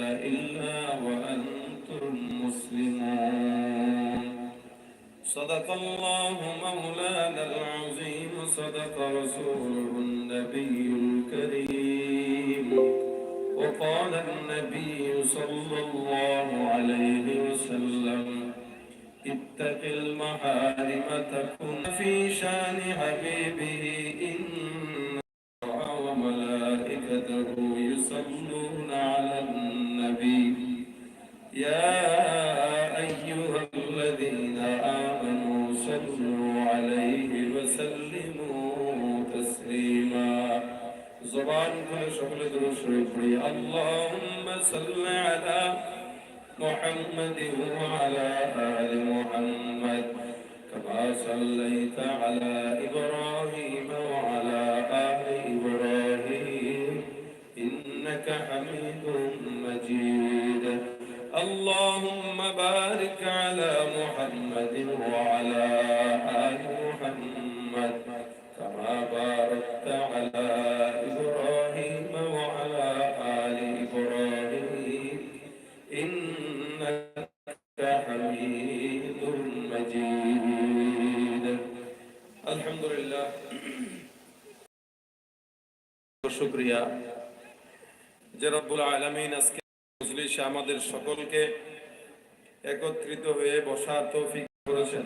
إلا وأنتم مسلمون. صدق الله مولانا العظيم صدق رسوله النبي الكريم. وقال النبي صلى الله عليه وسلم اتق المحارم تكن في شان حبيبه إن الله وملائكته يصلون على النبي يا أيها الذين آمنوا صلوا عليه وسلموا تسليما. زبان كل شغل دروس رفري اللهم صل على محمد وعلى آل محمد. كما صليت على إبراهيم وعلى آل اللهم بارك على محمد وعلى آل محمد كما باركت على إبراهيم وعلى آل إبراهيم إنك حميد مجيد الحمد لله শুক্রিয়া যে রব্বুল আলমিন আজকে মজলিসে আমাদের সকলকে একত্রিত হয়ে বসার তৌফিক করেছেন।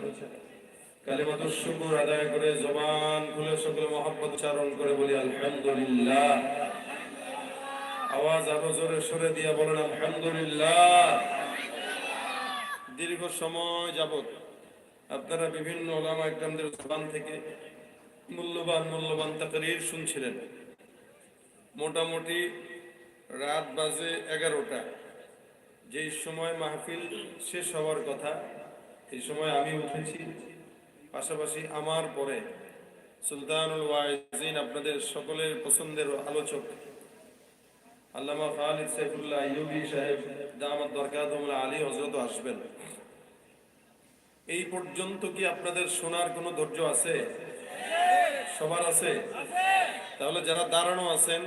কালিমাতুর আদায় করে জবান খুলে সকল চারণ করে বলি, আলহামদুলিল্লাহ। আওয়াজ আরও জোরে সরে দিয়ে বলেন, আলহামদুলিল্লাহ। দীর্ঘ সময় যাবত আপনারা বিভিন্ন ওলামা জবান থেকে মূল্যবান মূল্যবান তাকারির শুনছিলেন। মোটামুটি রাত বাজে এগারোটা। যেই সময় মাহফিল শেষ হওয়ার কথা, এই সময় আমি উঠেছি। পাশাপাশি আমার পরে সুলতানুল ওয়াইজিন আপনাদের সকলের পছন্দের আলোচক, আল্লামা খালিদ সাইফুল্লাহ ইউবি সাহেব, দামাত দরকাতুল্লাহ আলী হজরত আসবেন। এই পর্যন্ত কি আপনাদের শোনার কোনো ধৈর্য আছে? সবার আছে? তাহলে যারা দাঁড়ানো আছেন,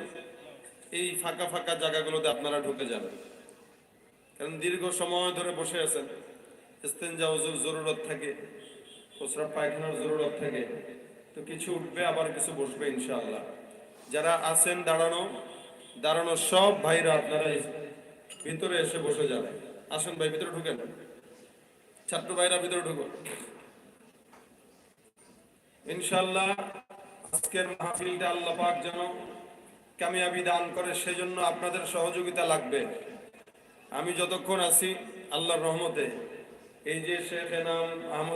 এই ফাঁকা ফাঁকা জায়গাগুলোতে আপনারা ঢুকে যাবেন। কারণ দীর্ঘ সময় ধরে বসে আছেন। ইস্তেঞ্জা জরুরত থাকে প্রস্রাব পায়খানার জরুরত থাকে। তো কিছু উঠবে, আবার কিছু বসবে ইনশাআল্লাহ। যারা আছেন দাঁড়ানো দাঁড়ানো সব ভাইরা আপনারা ভিতরে এসে বসে যান। আসেন ভাই, ভিতরে ঢুকেন। ছাত্র ভাইরা ভিতরে ঢুকো ইনশাআল্লাহ আজকের মাহফিলটা আল্লাহ পাক যেন কামিয়াবি দান করে, সেজন্য আপনাদের সহযোগিতা লাগবে। আমি যতক্ষণ আছি আল্লাহর রহমতে। এই যে শেখ নাম আহমদ